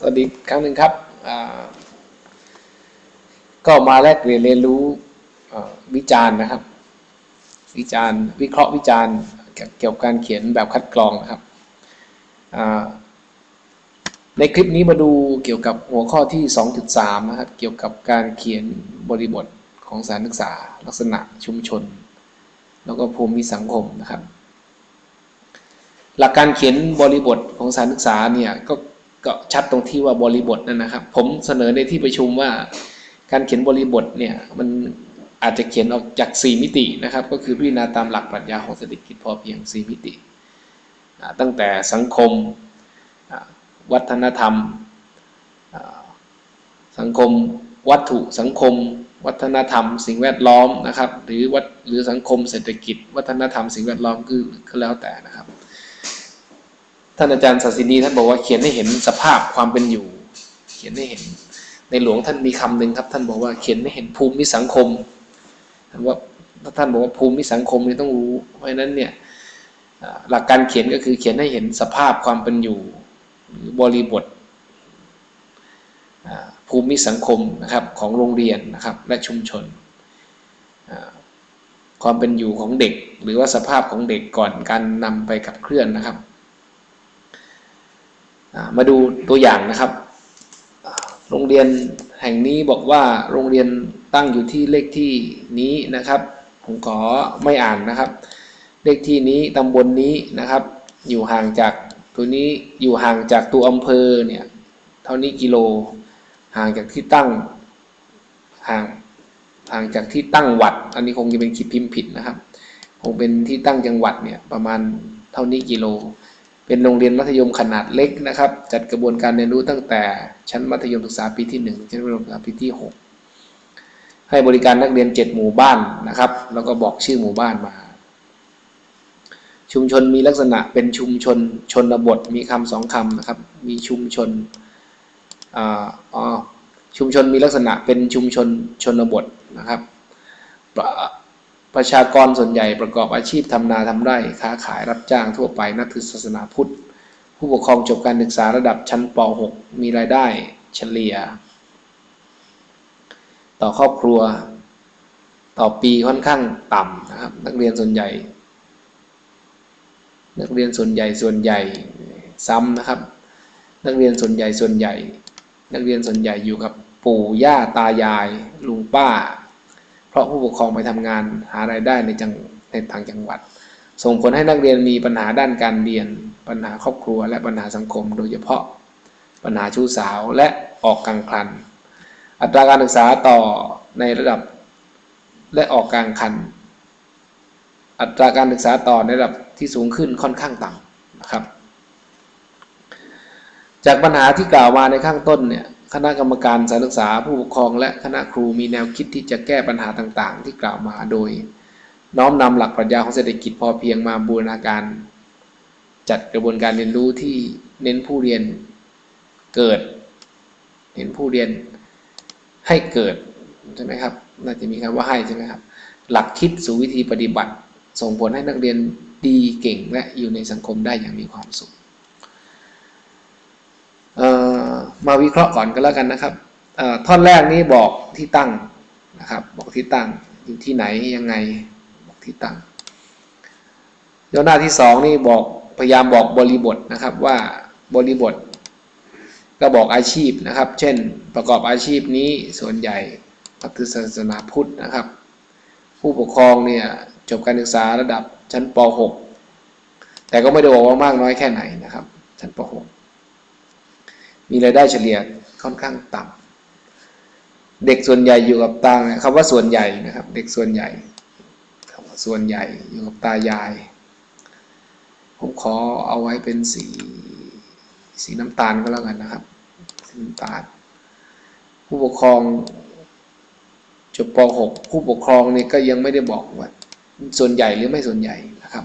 สวัสดีครั้งหนึ่งครับ ก็มาแลกเรียนเรียนรู้วิจารณ์นะครับ วิจารณ์วิเคราะห์วิจารณ์เกี่ยวกับการเขียนแบบคัดกรองนะครับ ในคลิปนี้มาดูเกี่ยวกับหัวข้อที่ 2.3 นะครับ เกี่ยวกับการเขียนบริบทของสารศึกษา ลักษณะชุมชน แล้วก็ภูมิสังคมนะครับ หลักการเขียนบริบทของสารศึกษาเนี่ยก็ ก็ชัดตรงที่ว่าบริบทนั่นนะครับ ผมเสนอในที่ประชุมว่า การเขียนบริบทเนี่ยมันอาจจะเขียนออกจาก 4 มิตินะครับ ก็คือพิจารณาตามหลักปรัชญาของเศรษฐกิจพอเพียง 4 มิติ ตั้งแต่สังคมวัฒนธรรม สังคมวัตถุสังคม วัฒนธรรม สิ่งแวดล้อมนะครับ หรือวัดหรือสังคมเศรษฐกิจ วัฒนธรรมสิ่งแวดล้อมคือก็แล้วแต่นะครับ ท่านอาจารย์ศาสินีท่านบอกว่าเขียนให้เห็นสภาพความเป็นอยู่ เขียนให้เห็น ในหลวงท่านมีคำหนึ่งครับ ท่านบอกว่าเขียนให้เห็นภูมิสังคมท่านว่าท่านบอกว่าภูมิสังคมนี่ต้องรู้ เพราะฉะนั้นเนี่ยหลักการเขียนก็คือเขียนให้เห็นสภาพความเป็นอยู่หรือบริบทภูมิสังคมนะครับของโรงเรียนนะครับและชุมชน ความเป็นอยู่ของเด็ก หรือว่าสภาพของเด็กก่อนการนำไปขับเคลื่อนนะครับ มาดูตัวอย่างนะครับ โรงเรียนแห่งนี้บอกว่าโรงเรียนตั้งอยู่ที่เลขที่นี้นะครับ ผมขอไม่อ่านนะครับ เลขที่นี้ตำบลนนี้นะครับ อยู่ห่างจากตัวนี้อยู่ห่างจากตัวอำเภอเนี่ยเท่านี้กิโล ห่างจากที่ตั้งห่างห่างจากที่ตั้งวัด อันนี้คงจะเป็นขีดพิมพ์ผิดนะครับ คงเป็นที่ตั้งจังหวัดเนี่ยประมาณเท่านี้กิโล เป็นโรงเรียนมัธยมขนาดเล็กนะครับ จัดกระบวนการเรียนรู้ตั้งแต่ชั้นมัธยมศึกษาปีที่1ชั้นมัธยมศึกษาปีที่ 6 ให้บริการนักเรียน 7 หมู่บ้านนะครับ แล้วก็บอกชื่อหมู่บ้านมา ชุมชนมีลักษณะเป็นชุมชนชนบทมีคำสองคำนะครับ มีชุมชนอ๋อชุมชนมีลักษณะเป็นชุมชนชนบทนะครับ ประชากรส่วนใหญ่ประกอบอาชีพทำนาทำไร่ค้าขายรับจ้างทั่วไปนับถือศาสนาพุทธ ผู้ปกครองจบการศึกษาระดับชั้นป .6 มีรายได้เฉลี่ย ต่อครอบครัว ต่อปีค่อนข้างต่ำนะครับ นักเรียนส่วนใหญ่ นักเรียนส่วนใหญ่ส่วนใหญ่ซ้ำนะครับ นักเรียนส่วนใหญ่ส่วนใหญ่ นักเรียนส่วนใหญ่อยู่กับปู่ย่าตายายลุงป้า ราะผู้ปกครองไปทำงานหารายได้ในจังในทางจังหวัด ส่งผลให้นักเรียนมีปัญหาด้านการเรียน ปัญหาครอบครัว และปัญหาสังคม โดยเฉพาะปัญหาชู้สาวและออกกลางคัน อัตราการศึกษาต่อในระดับและออกกลางคัน อัตราการศึกษาต่อในระดับที่สูงขึ้นค่อนข้างต่ำนะครับ จากปัญหาที่กล่าวมาในข้างต้นเนี่ย คณะกรรมการสารศึกษาผู้ปกครอง และคณะครูมีแนวคิดที่จะแก้ปัญหาต่างๆ ที่กล่าวมาโดย น้อมนำหลักปรัชญาของเศรษฐกิจพอเพียงมาบูรณาการ จัดกระบวนการเรียนรู้ที่เน้นผู้เรียนเกิด เห็นผู้เรียนให้เกิดใช่ไหมครับน่าจะมีคำว่าให้ใช่ไหมครับ หลักคิดสู่วิธีปฏิบัติ ส่งผลให้นักเรียนดีเก่งและอยู่ในสังคมได้อย่างมีความสุข มาวิเคราะห์ก่อนก็แล้วกันนะครับท่อนแรกนี้บอกที่ตั้งนะครับ บอกที่ตั้งอยู่ที่ไหนยังไงบอกที่ตั้งย้อหน้าที่สองนี่บอกพยายามบอกบริบทนะครับว่าบริบท ก็บอกอาชีพนะครับ เช่น ประกอบอาชีพนี้ส่วนใหญ่ปัตศาสนาพุทธนะครับ ผู้ปกครองเนี่ยจบการศึกษาระดับชั้นป .6 แต่ก็ไม่ได้บอกว่ามากน้อยแค่ไหนนะครับ ชั้นป .6 มีรายได้เฉลี่ยค่อนข้างต่ำเด็กส่วนใหญ่อยู่กับตาคำว่าส่วนใหญ่นะครับ เด็กส่วนใหญ่คำว่าส่วนใหญ่อยู่กับตายาย ผมขอเอาไว้เป็นสีสีน้ำตาลก็แล้วกันนะครับสีน้ำตาล ผู้ปกครองจบป .6 ผู้ปกครองเนี่ยก็ยังไม่ได้บอกว่า ส่วนใหญ่หรือไม่ส่วนใหญ่นะครับ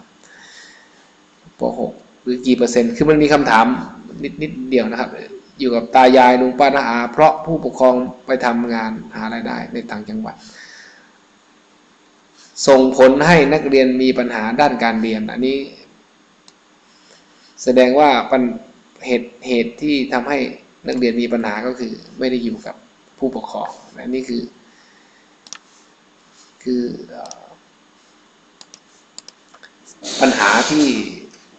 ป .6 หรือกี่เปอร์เซ็นต์ คือมันมีคำถามนิดนิดเดียวนะครับ อยู่กับตายายลุงป้านาอา เพราะผู้ปกครองไปทำงานหารายได้ในต่างจังหวัด ส่งผลให้นักเรียนมีปัญหาด้านการเรียน อันนี้ แสดงว่าปัญเหตุเหตุที่ทำให้นักเรียนมีปัญหาก็คือ ไม่ได้อยู่กับผู้ปกครองและนี่คือ คือปัญหาที่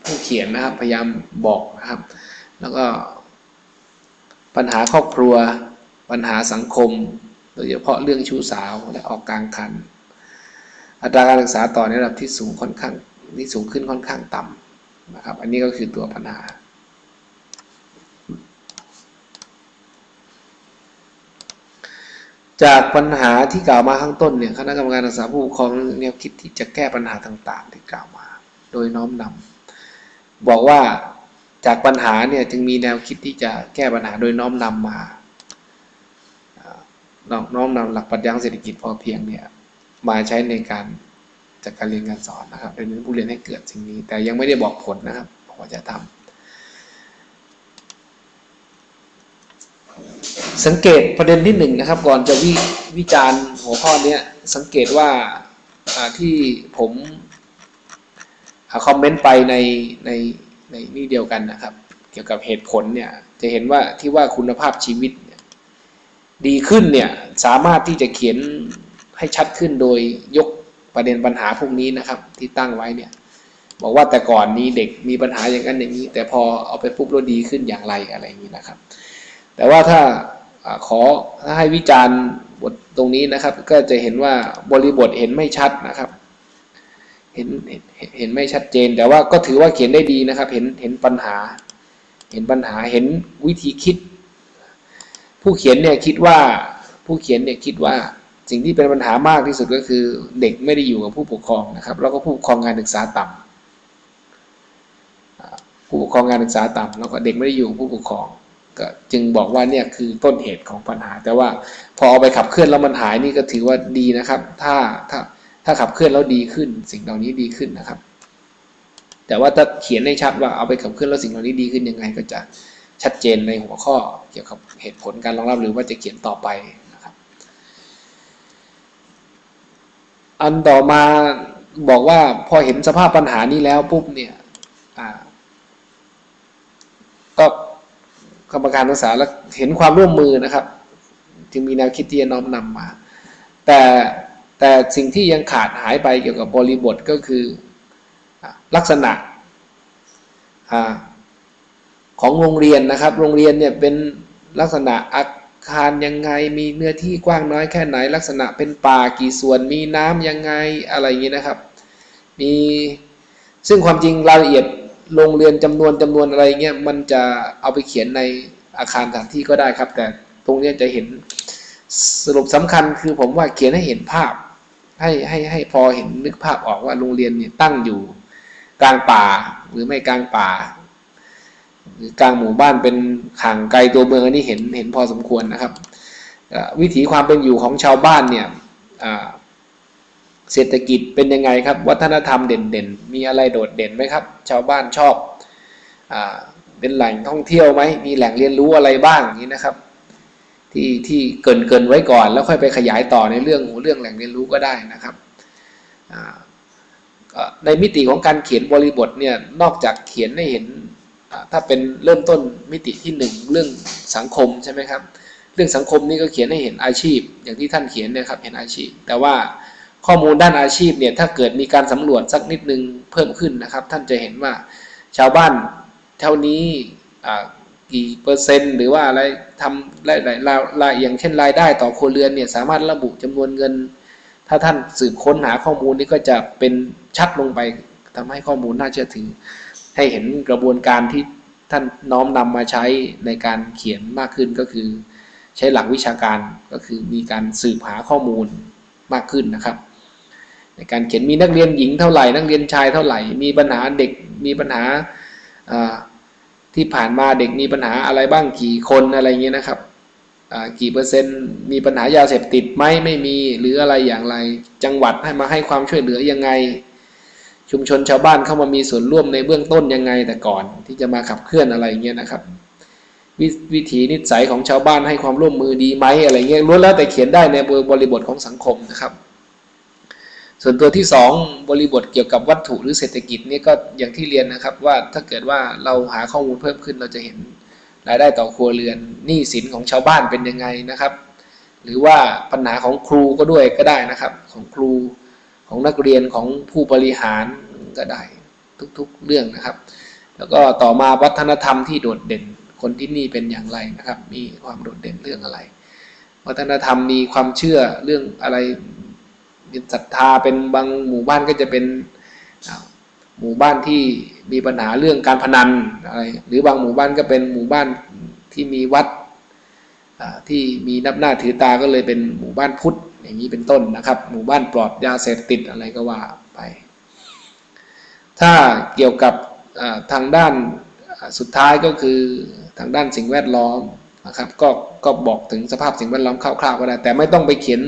ผู้เขียนนะครับ พยายามบอกนะครับ แล้วก็ ปัญหาครอบครัว ปัญหาสังคม โดยเฉพาะเรื่องชู้สาวและออกกลางคัน อัตราการศึกษาต่อในระดับที่สูงค่อนข้างที่สูงขึ้นค่อนข้างต่ำนะครับ อันนี้ก็คือตัวปัญหาจากปัญหาที่กล่าวมาข้างต้นเนี่ยคณะกรรมการศึกษาผู้ปกครองแนวคิดที่จะแก้ปัญหาต่างๆ ที่กล่าวมา โดยน้อมนำบอกว่า จากปัญหาเนี่ยจึงมีแนวคิดที่จะแก้ปัญหาโดยน้อมนำมาน้อมนำหลักปรัชญาเศรษฐกิจพอเพียงเนี่ยมาใช้ในการจัดกการเรียนการสอนนะครับโดยเน้นผู้เรียนให้เกิดสิ่งนี้ แต่ยังไม่ได้บอกผลนะครับบอกว่าจะทำสังเกตประเด็นที่หนึ่งนะครับ ก่อนจะวิวิจารณ์หัวข้อนี้สังเกตว่าที่ผมคอมเมนต์ไปในใน ในนี่เดียวกันนะครับ เกี่ยวกับเหตุผลเนี่ยจะเห็นว่าที่ว่าคุณภาพชีวิตดีขึ้นเนี่ยสามารถที่จะเขียนให้ชัดขึ้นโดยยกประเด็นปัญหาพวกนี้นะครับ ที่ตั้งไว้เนี่ย บอกว่าแต่ก่อนนี้เด็กมีปัญหาอย่างนั้นอย่างนี้ แต่พอเอาไปปุ๊บแล้วดีขึ้นอย่างไรอะไรอย่างนี้นะครับ แต่ว่าถ้าขอถ้าให้วิจารณ์บทตรงนี้นะครับ ก็จะเห็นว่าบริบทเห็นไม่ชัดนะครับ เห็นเห็นเห็นไม่ชัดเจน แต่ว่าก็ถือว่าเขียนได้ดีนะครับ เห็นเห็นปัญหา เห็นปัญหาเห็นวิธีคิด ผู้เขียนเนี่ยคิดว่าผู้เขียนเนี่ยคิดว่าสิ่งที่เป็นปัญหามากที่สุดก็คือ เด็กไม่ได้อยู่กับผู้ปกครองนะครับ แล้วก็ผู้ปกครองการศึกษาต่ำผู้ปกครองการศึกษาต่ำแล้วก็เด็กไม่ได้อยู่กับผู้ปกครองก็จึงบอกว่าเนี่ยคือต้นเหตุของปัญหา แต่ว่าพอเอาไปขับเคลื่อนแล้วมันหายนี่ก็ถือว่าดีนะครับ ถ้าถ้า ถ้าขับเคลื่อนแล้วดีขึ้น สิ่งเหล่านี้ดีขึ้นนะครับ แต่ว่าถ้าเขียนให้ชัดว่าเอาไปขับเคลื่อนแล้วสิ่งเหล่านี้ดีขึ้นยังไง ก็จะชัดเจนในหัวข้อเกี่ยวกับเหตุผลการรองรับหรือว่าจะเขียนต่อไปนะครับ อันต่อมาบอกว่าพอเห็นสภาพปัญหานี้แล้วปุ๊บเนี่ยก็กรรมการศึกษาแล้วเห็นความร่วมมือนะครับ จึงมีแนวคิดที่จะน้อมนำมา แต่ แต่สิ่งที่ยังขาดหายไปเกี่ยวกับบริบทก็คือลักษณะของโรงเรียนนะครับ โรงเรียนเนี่ยเป็นลักษณะอาคารยังไง มีเนื้อที่กว้างน้อยแค่ไหน ลักษณะเป็นป่ากี่ส่วน มีน้ำยังไงอะไรอย่างนี้นะครับ มีซึ่งความจริงรายละเอียดโรงเรียนจำนวนจำนวนอะไรเงี้ยมันจะเอาไปเขียนในอาคารสถานที่ก็ได้ครับ แต่ตรงนี้จะเห็นสรุปสำคัญคือผมว่าเขียนให้เห็นภาพ ให้ให้ให้พอเห็นนึกภาพออกว่าโรงเรียนเนี่ยตั้งอยู่กลางป่าหรือไม่กลางป่า หรือกลางหมู่บ้านเป็นห่างไกลตัวเมืองอันนี้เห็นเห็นพอสมควรนะครับวิถีความเป็นอยู่ของชาวบ้านเนี่ยเศรษฐกิจเป็นยังไงครับ วัฒนธรรมเด่นๆ มีอะไรโดดเด่นไหมครับ ชาวบ้านชอบอเป็นแหล่งท่องเที่ยวไหมมีแหล่งเรียนรู้อะไรบ้างนี้นะครับ ที่ที่เกินเกินไว้ก่อน แล้วค่อยไปขยายต่อในเรื่องเรื่องแหล่งเรียนรู้ก็ได้นะครับในมิติของการเขียนบริบทเนี่ยนอกจากเขียนให้เห็นถ้าเป็นเริ่มต้นมิติที่หนึ่งเรื่องสังคมใช่ไหมครับ เรื่องสังคมนี่ก็เขียนให้เห็นอาชีพ อย่างที่ท่านเขียนนี่ยครับเห็นอาชีพ แต่ว่าข้อมูลด้านอาชีพเนี่ยถ้าเกิดมีการสำรวจสักนิดนึงเพิ่มขึ้นนะครับ ท่านจะเห็นว่าชาวบ้านเท่านี้ กี่เปอร์เซ็นต์หรือว่าอะไรทำรายรายอย่างเช่นรายได้ต่อครัวเรือนเนี่ยสามารถระบุจำนวนเงิน ถ้าท่านสืบค้นหาข้อมูลนี้ก็จะเป็นชัดลงไปทำให้ข้อมูลน่าเชื่อถือ ให้เห็นกระบวนการที่ท่านน้อมนำมาใช้ในการเขียนมากขึ้นก็คือ ใช้หลักวิชาการก็คือมีการสืบหาข้อมูลมากขึ้นนะครับ ในการเขียนมีนักเรียนหญิงเท่าไหร่ นักเรียนชายเท่าไหร่ มีปัญหาเด็กมีปัญหา ที่ผ่านมาเด็กมีปัญหาอะไรบ้างกี่คนอะไรเงี้ยนะครับกี่เปอร์เซ็นต์มีปัญหายาเสพติดไหมไม่มีหรืออะไรอย่างไร จังหวัดให้มาให้ความช่วยเหลือยังไง ชุมชนชาวบ้านเข้ามามีส่วนร่วมในเบื้องต้นยังไงแต่ก่อน ที่จะมาขับเคลื่อนอะไรเงี้ยนะครับววิถีนิสัยของชาวบ้านให้ความร่วมมือดีไหมอะไรเงี้ยล้วนแล้วแต่เขียนได้ในบริบทของสังคมนะครับ ส่วนตัวที่สองบริบทเกี่ยวกับวัตถุหรือเศรษฐกิจนี่ก็อย่างที่เรียนนะครับว่าถ้าเกิดว่าเราหาข้อมูลเพิ่มขึ้นเราจะเห็นรายได้ต่อครัวเรือนหนี้สินของชาวบ้านเป็นยังไงนะครับ หรือว่าปัญหาของครูก็ด้วยก็ได้นะครับ ของครูของนักเรียนของผู้บริหารก็ได้ทุกๆเรื่องนะครับ แล้วก็ต่อมาวัฒนธรรมที่โดดเด่นคนที่นี่เป็นอย่างไรนะครับ มีความโดดเด่นเรื่องอะไร วัฒนธรรมมีความเชื่อเรื่องอะไร ศรัทธาเป็นบางหมู่บ้านก็จะเป็นหมู่บ้านที่มีปัญหาเรื่องการพนันอะไรหรือบางหมู่บ้านก็เป็นหมู่บ้านที่มีวัดที่มีนับหน้าถือตาก็เลยเป็นหมู่บ้านพุทธอย่างนี้เป็นต้นนะครับ หมู่บ้านปลอดยาเสพติดอะไรก็ว่าไป ถ้าเกี่ยวกับทางด้านสุดท้ายก็คือทางด้านสิ่งแวดล้อมนะครับก็ก็บอกถึงสภาพสิ่งแวดล้อมคร่าวๆก็ได้ แต่ไม่ต้องไปเขียน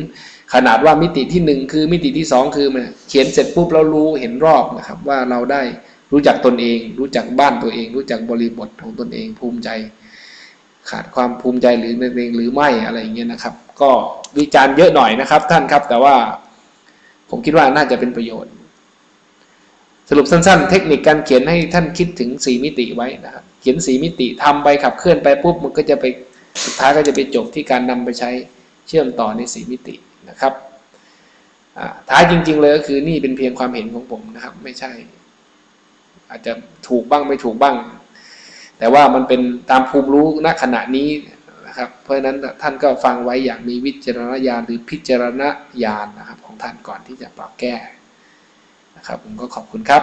ขนาดว่ามิติที่หนึ่งคือมิติที่สองคือมันเขียนเสร็จปุ๊บเรารู้เห็นรอบนะครับ ว่าเราได้รู้จักตนเอง รู้จักบ้านตัวเอง รู้จักบริบทของตนเองภูมิใจ ขาดความภูมิใจหรือตนเองหรือไม่อะไรอย่างเงี้ยนะครับ ก็วิจารณ์เยอะหน่อยนะครับ ท่านครับ แต่ว่าผมคิดว่าน่าจะเป็นประโยชน์ สรุปสั้นๆ เทคนิคการเขียนให้ท่านคิดถึงสีมิติไว้นะครับเขียนสีมิติทำไปขับเคลื่อนไปปุ๊บมันก็จะไปสุดท้ายก็จะไปจบที่การนำไปใช้เชื่อมต่อในสีมิติ นะครับท้ายจริง ๆ เลยก็คือนี่เป็นเพียงความเห็นของผมนะครับ ไม่ใช่ อาจจะถูกบ้างไม่ถูกบ้าง แต่ว่ามันเป็นตามภูมิรู้ณขณะนี้นะครับ เพราะฉะนั้นท่านก็ฟังไว้อย่างมีวิจารณญาณหรือพิจารณญาณนะครับ ของท่านก่อนที่จะปรับแก้นะครับ ผมก็ขอบคุณครับ